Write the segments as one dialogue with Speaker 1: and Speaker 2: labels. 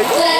Speaker 1: Thank you.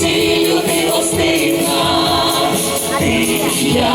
Speaker 1: Хлібом ти гостина, ти я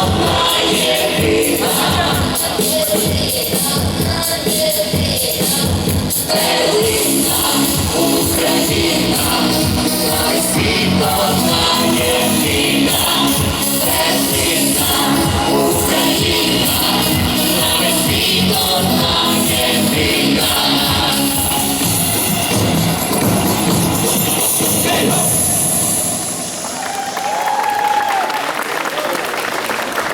Speaker 1: світло, світло.